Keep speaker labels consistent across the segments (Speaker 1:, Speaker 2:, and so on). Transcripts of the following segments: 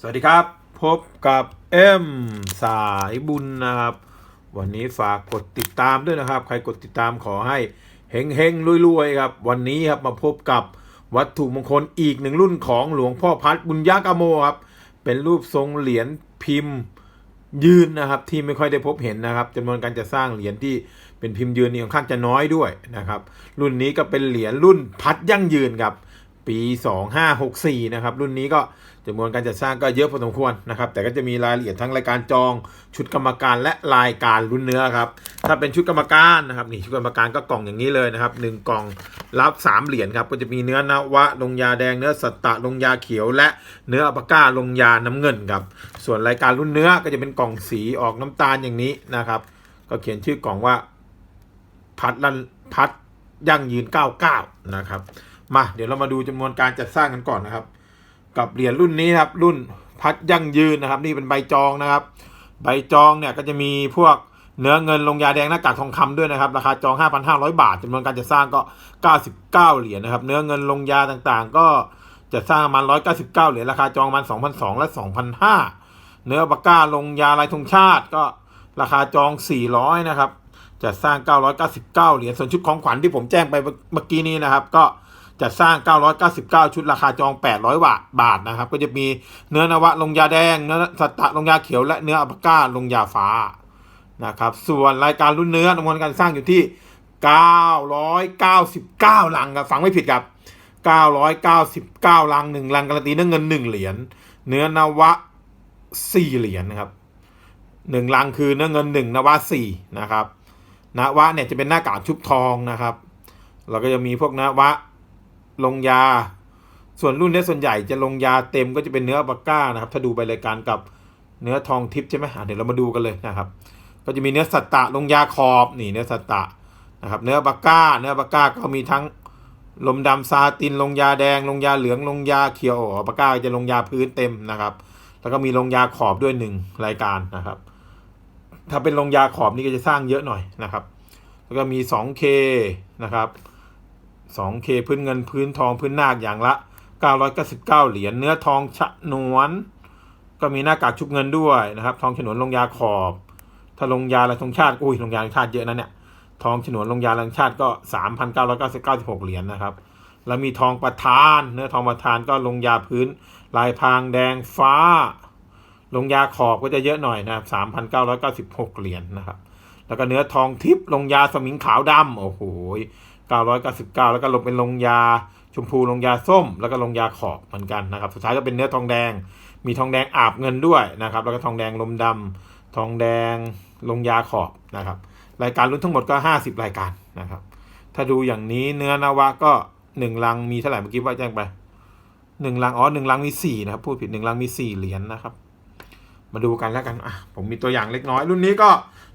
Speaker 1: สวัสดีครับ พบกับเอ็มสายบุญนะครับ วันนี้ฝากกดติดตามด้วยนะครับ ใครกดติดตามขอให้เฮงเฮงๆรวยๆครับ วันนี้ครับมาพบกับวัตถุมงคลอีกหนึ่งรุ่นของหลวงพ่อพัดบุญยากาโมครับ เป็นรูปทรงเหรียญพิมพ์ยืนนะครับ ที่ไม่ค่อยได้พบเห็นนะครับจำนวนการจะสร้างเหรียญที่เป็นพิมพ์ยืนนี่ค่อนข้างจะน้อยด้วยนะครับ รุ่นนี้ก็เป็นเหรียญรุ่นพัดยั่งยืนครับ ปี 2564 นะครับ รุ่นนี้ก็จำนวนการจัดสร้างก็เยอะพอสมควรนะครับ แต่ก็จะมีรายละเอียดทั้งรายการจอง ชุดกรรมการและรายการรุ่นเนื้อครับ ถ้าเป็นชุดกรรมการนะครับนี่ชุดกรรมการก็กล่องอย่างนี้เลยนะครับหนึ่งกล่องรับ 3 เหรียญครับ ก็จะมีเนื้อนวะลงยาแดงเนื้อสัตตะลงยาเขียว และเนื้ออัปก้าลงยาน้ำเงินครับ ส่วนรายการรุ่นเนื้อก็จะเป็นกล่องสีออกน้ำตาลอย่างนี้นะครับ ก็เขียนชื่อกล่องว่าพัดลันพัดยั่งยืน 99 นะครับ มาเดี๋ยวเรามาดูจำนวนการจัดสร้างกันก่อนนะครับ กับเหรียญรุ่นนี้ครับ รุ่นพัดยั่งยืนนะครับ นี่เป็นใบจองนะครับ ใบจองเนี่ยก็จะมีพวกเนื้อเงินลงยาแดงหน้ากากทองคำด้วยนะครับ ราคาจอง 5,500 บาทจำนวนการจัดสร้างก็ 99 เหรียญนะครับ เนื้อเงินลงยาต่างๆ ก็จะสร้างประมาณ 199 เหรียญราคาจองประมาณ2,200 และ 2,500 เนื้อปากกาลงยาลายธงชาติก็ราคาจอง 400 นะครับจัดสร้าง 999 เหรียญส่วนชุดของขวัญที่ผมแจ้งไปเมื่อกี้นี้นะครับ ก็ จัดสร้าง 999 ชุดราคาจอง 800 บาทบาทนะครับ ก็จะมีเนื้อนวะลงยาแดง เนื้อสัตตะลงยาเขียว และเนื้ออัปก้าลงยาฟ้านะครับ ส่วนรายการรุ่นเนื้อจำนวนการสร้างอยู่ที่ 999 ลังครับฟังไม่ผิดครับ 999 ลังหนึ่งลังการันตีเนื้อเงิน 1 เหรียญ เนื้อนวะ 4 เหรียญนะครับหนึ่งลังคือเนื้อเงินหนึ่งนวะสี่นะครับนวะเนี่ยจะเป็นหน้ากากชุบทองนะครับ เราก็จะมีพวกนวะ ลงยา ส่วนรุ่นนี้ส่วนใหญ่จะลงยาเต็มก็จะเป็นเนื้อปากก้านะครับ ถ้าดูไปรายการกับเนื้อทองทิพย์ใช่ไหมเดี๋ยวเรามาดูกันเลยนะครับ ก็จะมีเนื้อสัตตะลงยาขอบนี่เนื้อสัตตะนะครับ เนื้อปากก้า เนื้อปากก้าก็มีทั้งลมดำซาตินลงยาแดง ลงยาเหลืองลงยาเขียวอ๋อปากก้าจะลงยาพื้นเต็มนะครับ แล้วก็มีลงยาขอบด้วยหนึ่งรายการนะครับ ถ้าเป็นลงยาขอบนี่ก็จะสร้างเยอะหน่อยนะครับ แล้วก็มี 2K นะครับ 2K พื้นเงินพื้นทองพื้นนาคอย่างละ 999 เหรียญเนื้อทองฉนวน ก็มีหน้ากากชุบเงินด้วยนะครับ ทองฉนวนลงยาขอบ ถ้าลงยาละทงชาติอุ้ยลงยาลังชาติเยอะนะเนี่ยทองฉนวนลงยาลังชาติก็ 3,996 เหรียญนะครับแล้วมีทองประทาน เนื้อทองประทานก็ลงยาพื้น ลายพรางแดงฟ้า ลงยาขอบก็จะเยอะหน่อยนะครับสามพันเหกเหรียญนะครับ แล้วก็เนื้อทองทิพย์ลงยาสมิงขาวดำโอ้โห เก้าร้อยเก้าสิบเก้าแล้วก็ลงเป็นลงยาชมพูลงยาส้ม แล้วก็ลงยาขอบเหมือนกันนะครับ สุดท้ายก็เป็นเนื้อทองแดง มีทองแดงอาบเงินด้วยนะครับ แล้วก็ทองแดงลมดำทองแดงลงยาขอบนะครับ รายการรุ่นทั้งหมดก็ห้าสิบรายการนะครับ ถ้าดูอย่างนี้เนื้อนวะก็หนึ่งลังมีเท่าไหร่เมื่อกี้ว่าแจ้งไปหนึ่งลังอ๋อหนึ่งลังมีสี่นะครับพูดผิดหนึ่งลังมีสี่เหรียญนะครับ มาดูกันแล้วกันอะผมมีตัวอย่างเล็กน้อย รุ่นนี้ก็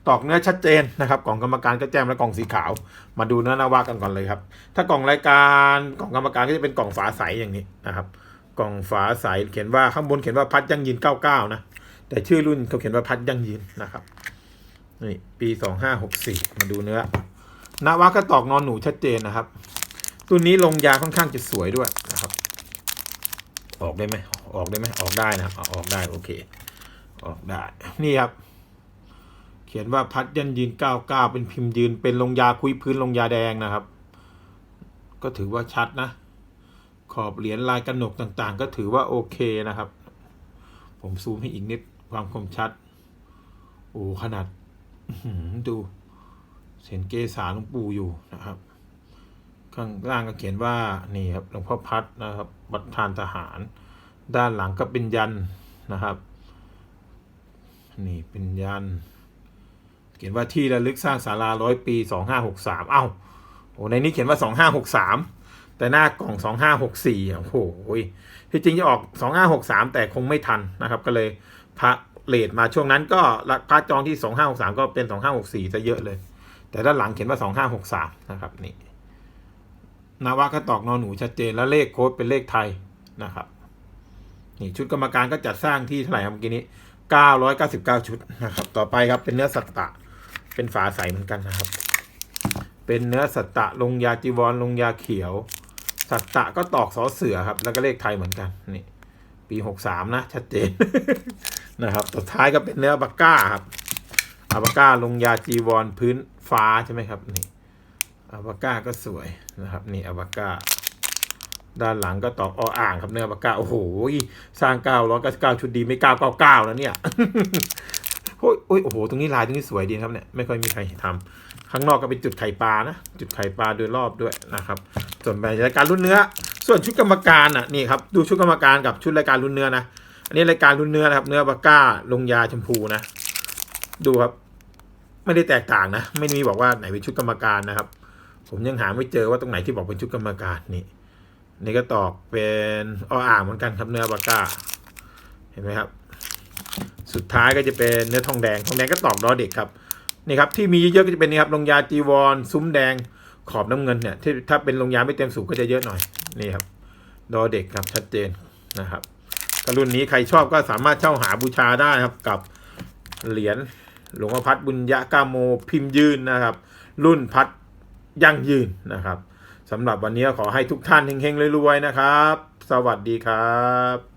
Speaker 1: ตอกเนื้อชัดเจนนะครับกล่องกรรมการก็แจ้มและกล่องสีขาว มาดูเนื้อนาวากันก่อนเลยครับ ถ้ากล่องรายการกล่องกรรมการก็จะเป็นกล่องฝาใสอย่างนี้นะครับ กล่องฝาใสเขียนว่าข้างบนเขียนว่าพัดยั่งยืน 99 นะ แต่ชื่อรุ่นเขาเขียนว่าพัดยั่งยืนนะครับนี่ปี 2564 มาดูเนื้อนาวาก็ตอกนอนหนูชัดเจนนะครับ ตัวนี้ลงยาค่อนข้างจะสวยด้วยนะครับ ออกได้ไหมออกได้ไหมออกได้นะครับอออกได้โอเค ออกได้นี่ครับ ขียนว่าพัดยันยืน99เก้าเป็นพิมพ์ยืนเป็นลงยาคุยพื้นลงยาแดงนะครับ ก็ถือว่าชัดนะ ขอบเหรียญลายกระหนกต่างๆ ก็ถือว่าโอเคนะครับ ผมซูมให้อีกนิดความคมชัด โอ้ขนาดดูเห็นเกษาหลวงปู่อยู่นะครับ ข้างล่างก็เขียนว่านี่ครับหลวงพ่อพัดนะครับประธานทหาร ด้านหลังก็เป็นยันนะครับ นี่เป็นยัน ขียนว่าที่ระลึกสร้างศาลาร้อยปีสองห้าหกสามเอ้าโอ้ในนี้เขียนว่าสองห้าหกสามแต่หน้ากล่องสองห้าหกสี่โอ้โหที่จริงจะออกสองห้าหกสามแต่คงไม่ทันนะครับ ก็เลยพระเลทมาช่วงนั้นก็พระจองที่สองห้าหกสามก็เป็นสองห้าหกสี่ซะเยอะเลย แต่ด้านหลังเขียนว่าสองห้าหกสามนะครับนี่นาวาก็ตอกนอนหนูชัดเจนแล้วเลขโค้ดเป็นเลขไทยนะครับนี่ชุดกรรมการก็จัดสร้างที่เท่าไหร่ครับเมื่อกี้นี้ 999 ชุดนะครับ ต่อไปครับเป็นเนื้อสัตตะ เป็นฝาใสเหมือนกันนะครับ เป็นเนื้อสัตตะลงยาจีวรลงยาเขียว สัตตะก็ตอกสอเสือครับ แล้วก็เลขไทยเหมือนกันนี่ปีหกสามนะชัดเจนนะครับสุดท้ายก็เป็นเนื้ออัลปาก้าครับอัลปาก้าลงยาจีวรพื้นฟ้าใช่ไหมครับนี่อัลปาก้าก็สวยนะครับนี่อัลปาก้าด้านหลังก็ตอกออ่างครับเนื้ออัลปาก้าโอ้โหสร้างเก้าร้อยเก้าสิบเก้าชุดดีไม่เก้าเก้าเก้าแล้วเนี่ย โอ้ยโอ้ยโอ้โห ตรงนี้ลายตรงนี้สวยดีนครับเนี่ย ไม่ค่อยมีใครทำข้างนอกก็เป็นจุดไข่ปลานะ จุดไข่ปลาโดยรอบด้วยนะครับ ส่วนรายการรุ่นเนื้อ ส่วนชุดกรรมการอะนี่ครับ ดูชุดกรรมการกับชุดรายการรุ่นเนื้อนะ อันนี้รายการรุ่นเนื้อนะครับ เนื้อปาก้า ลงยาชมพูนะ ดูครับ ไม่ได้แตกต่างนะ ไม่มีบอกว่าไหนเป็นชุดกรรมการนะครับ ผมยังหาไม่เจอว่าตรงไหนที่บอกเป็นชุดกรรมการนี่ นี่ก็ตอกเป็นอ้ออ่างเหมือนกันครับเนื้อปาก้า เห็นไหมครับ สุดท้ายก็จะเป็นเนื้อทองแดงทองแดงก็ตอกดอเด็กครับนี่ครับที่มีเยอะๆก็จะเป็นนี่ครับลงยาจีวรซุ้มแดงขอบน้ำเงินเนี่ยที่ถ้าเป็นลงยาไม่เต็มสูงก็จะเยอะหน่อยนี่ครับดอเด็กครับชัดเจนนะครับกรุ่นนี้ใครชอบก็สามารถเช่าหาบูชาได้ครับกับเหรียญหลวงพ่อพัดบุญยะกาโมพิมพ์ยืนนะครับ รุ่นพัดยั่งยืนนะครับสำหรับวันนี้ขอให้ทุกท่านเฮงๆรวยๆนะครับ สวัสดีครับ